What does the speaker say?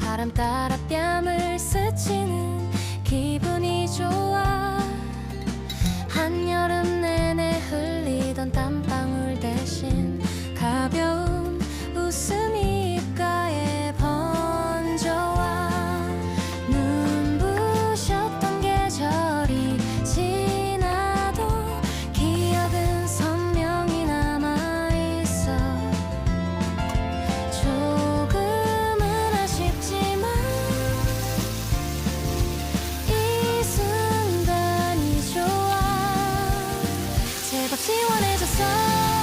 바람 따라 뺨을 스쳐 지원해줘서